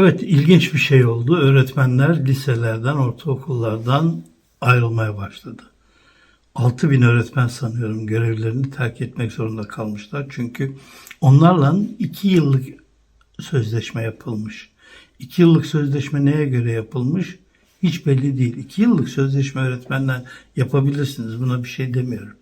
Evet ilginç bir şey oldu. Öğretmenler liselerden, ortaokullardan ayrılmaya başladı. 6 bin öğretmen sanıyorum görevlerini terk etmek zorunda kalmışlar. Çünkü onlarla 2 yıllık sözleşme yapılmış. 2 yıllık sözleşme neye göre yapılmış? Hiç belli değil. 2 yıllık sözleşme öğretmenler yapabilirsiniz. Buna bir şey demiyorum.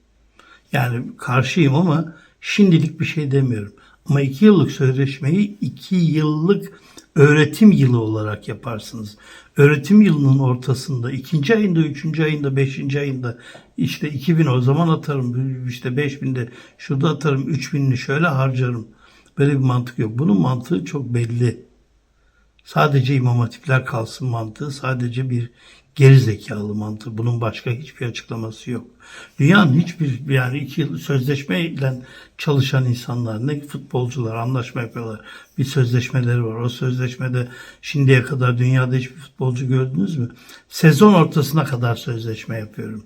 Yani karşıyım ama şimdilik bir şey demiyorum. Ama iki yıllık sözleşmeyi iki yıllık öğretim yılı olarak yaparsınız. Öğretim yılının ortasında ikinci ayında, üçüncü ayında, beşinci ayında işte 2000 o zaman atarım, işte 5000'de şurada atarım, 3000'ini şöyle harcarım. Böyle bir mantık yok. Bunun mantığı çok belli. Sadece imam hatipler kalsın mantığı sadece bir geri zekalı mantığı. Bunun başka hiçbir açıklaması yok. Dünyanın hiçbir yani iki yıl sözleşmeyle çalışan insanlar ne futbolcular anlaşma yapıyorlar. Bir sözleşmeleri var. O sözleşmede şimdiye kadar dünyada hiçbir futbolcu gördünüz mü? Sezon ortasına kadar sözleşme yapıyorum.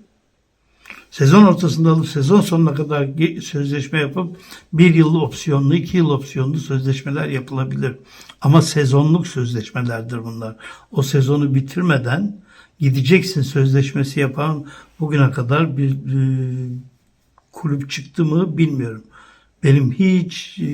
Sezon ortasında alıp sezon sonuna kadar sözleşme yapıp bir yıl opsiyonlu, iki yıl opsiyonlu sözleşmeler yapılabilir. Ama sezonluk sözleşmelerdir bunlar. O sezonu bitirmeden gideceksin sözleşmesi yapan bugüne kadar bir e, kulüp çıktı mı bilmiyorum. Benim hiç e,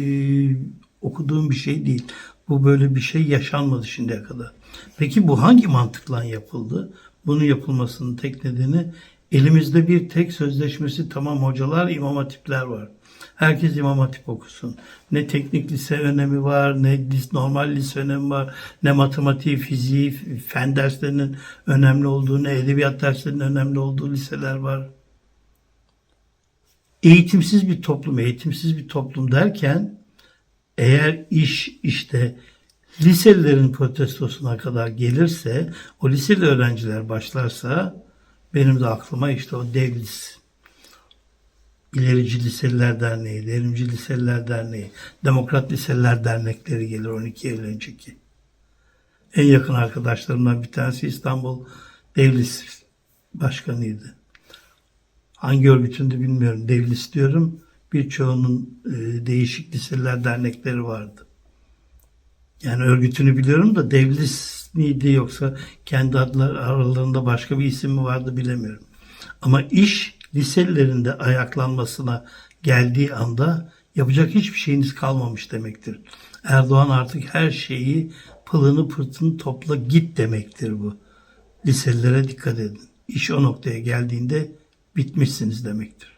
okuduğum bir şey değil. Bu böyle bir şey yaşanmadı şimdiye kadar. Peki bu hangi mantıkla yapıldı? Bunun yapılmasının tek nedeni elimizde bir tek sözleşmesi tamam hocalar, imam hatipler var. Herkes imam hatip okusun. Ne teknik lise önemi var, ne normal lise önemi var, ne matematiği, fiziği, fen derslerinin önemli olduğu, ne edebiyat derslerinin önemli olduğu liseler var eğitimsiz bir toplum, eğitimsiz bir toplum derken eğer iş işte liselilerin protestosuna kadar gelirse, o liseli öğrenciler başlarsa benim de aklıma işte o devlis İlerici Liseliler Derneği, Devrimci Liseliler Derneği, Demokrat Liseliler Dernekleri gelir 12 Eylül önceki. En yakın arkadaşlarımdan bir tanesi İstanbul Devlis Başkanıydı. Hangi örgütündü bilmiyorum. Devlis diyorum. Birçoğunun e, değişik liseler, dernekleri vardı. Yani örgütünü biliyorum da Devlis miydi yoksa kendi adları aralarında başka bir isim mi vardı bilemiyorum. Ama iş liselilerin de ayaklanmasına geldiği anda yapacak hiçbir şeyiniz kalmamış demektir. Erdoğan artık her şeyi pılını pırtını topla git demektir bu. Liselilere dikkat edin. İş o noktaya geldiğinde bitmişsiniz demektir.